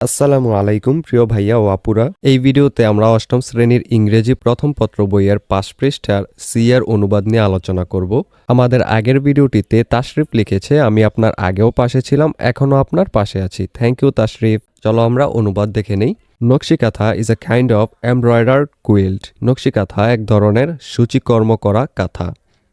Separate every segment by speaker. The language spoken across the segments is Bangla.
Speaker 1: আসসালামু আলাইকুম, প্রিয় ভাইয়া ও আপুরা। এই ভিডিওতে আমরা অষ্টম শ্রেণির ইংরেজি প্রথম পত্র বইয়ের পাঁচ পৃষ্ঠার সি এর অনুবাদ নিয়ে আলোচনা করব। আমাদের আগের ভিডিওটিতে তাশরিফ লিখেছে, আমি আপনার আগেও পাশে ছিলাম, এখনও আপনার পাশে আছি। Thank you Tashrif. চলো আমরা অনুবাদ দেখে নেই। Nakshi kantha is a kind of embroider quilt nakshi kantha এক ধরনের সূচিকর্ম করা কাঁথা।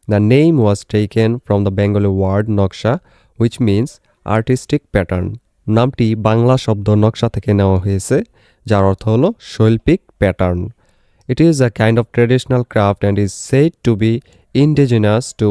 Speaker 1: The name was taken from the Bengali word naksha which means artistic pattern নামটি বাংলা শব্দ নকশা থেকে নেওয়া হয়েছে, যার অর্থ হল শৈল্পিক pattern. It is a kind of traditional craft and is said to be indigenous to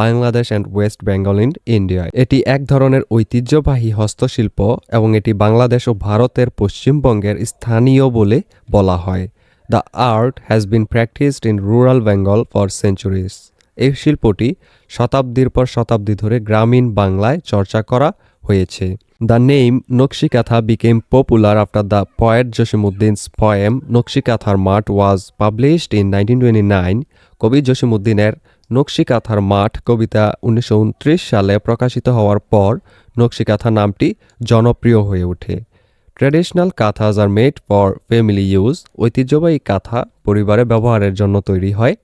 Speaker 1: Bangladesh and West Bengal in India এটি এক ধরনের ঐতিহ্যবাহী হস্তশিল্প এবং এটি বাংলাদেশ ও ভারতের পশ্চিমবঙ্গের স্থানীয় বলে বলা হয়। The art has been practised in rural Bengal for centuries এই শিল্পটি শতাব্দীর পর শতাব্দী ধরে গ্রামীণ বাংলায় চর্চা করা হয়েছে। The name nakshikantha became popular after the poet Jasimuddin's poem নকশিকাথার মাঠ was published in nineteen twenty nine কবি জসিমুদ্দিনের নকশিকাথার মাঠ কবিতা উনিশশো উনত্রিশ সালে প্রকাশিত হওয়ার পর নকশিকাথা নামটি জনপ্রিয় হয়ে ওঠে traditional kanthas are made for family use ঐতিহ্যবাহী কাঁথা পরিবারে ব্যবহারের জন্য তৈরি হয়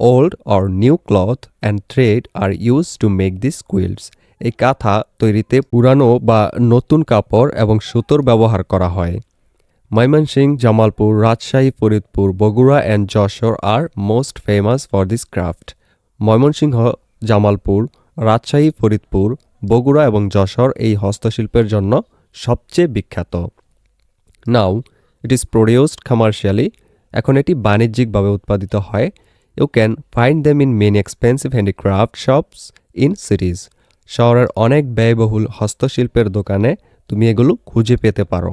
Speaker 1: old or new cloth and thread are use to make this quilts এই কাঁথা তৈরিতে পুরানো বা নতুন কাপড় এবং সুতোর ব্যবহার করা হয়। Mymensingh Jamalpur, Rajshahi, Faridpur, Bogura and Jessore are most famous for this craft Mymensingh, Jamalpur, Rajshahi, Faridpur, Bogura এবং যশোর এই হস্তশিল্পের জন্য সবচেয়ে বিখ্যাত। Now it is produced commercially এখন এটি বাণিজ্যিকভাবে উৎপাদিত হয়। You can find them in many expensive handicraft shops in cities শহরের অনেক ব্যয়বহুল হস্তশিল্পের দোকানে তুমি এগুলো খুঁজে পেতে পারো।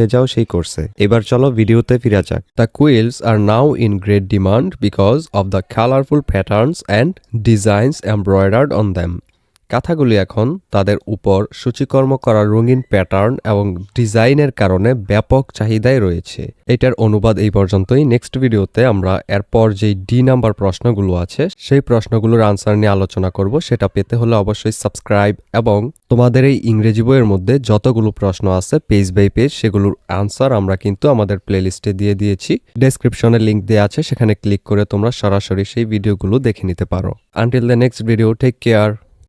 Speaker 1: যাও সেই কোর্সে এবার চলো ভিডিওতে ফিরে যাক। The quilts are now in great demand because of the colourful patterns and designs embroidered on them কাঁথাগুলি এখন তাদের উপর সূচিকর্ম করা রঙিন প্যাটার্ন এবং ডিজাইনের কারণে ব্যাপক চাহিদায় রয়েছে। এটার অনুবাদ এই পর্যন্তই। নেক্সট ভিডিওতে আমরা এরপর যেই ডি নাম্বার প্রশ্নগুলো আছে, সেই প্রশ্নগুলোর আনসার নিয়ে আলোচনা করব। সেটা পেতে হলে অবশ্যই সাবস্ক্রাইব এবং তোমাদের এই ইংরেজি বইয়ের মধ্যে যতগুলো প্রশ্ন আছে, পেজ বাই পেজ, সেগুলোর আনসার আমরা কিন্তু আমাদের প্লেলিস্টে দিয়ে দিয়েছি। ডেসক্রিপশনে লিংক দেওয়া আছে, সেখানে ক্লিক করে তোমরা সরাসরি সেই ভিডিওগুলো দেখে নিতে পারো। Until the next video, take care.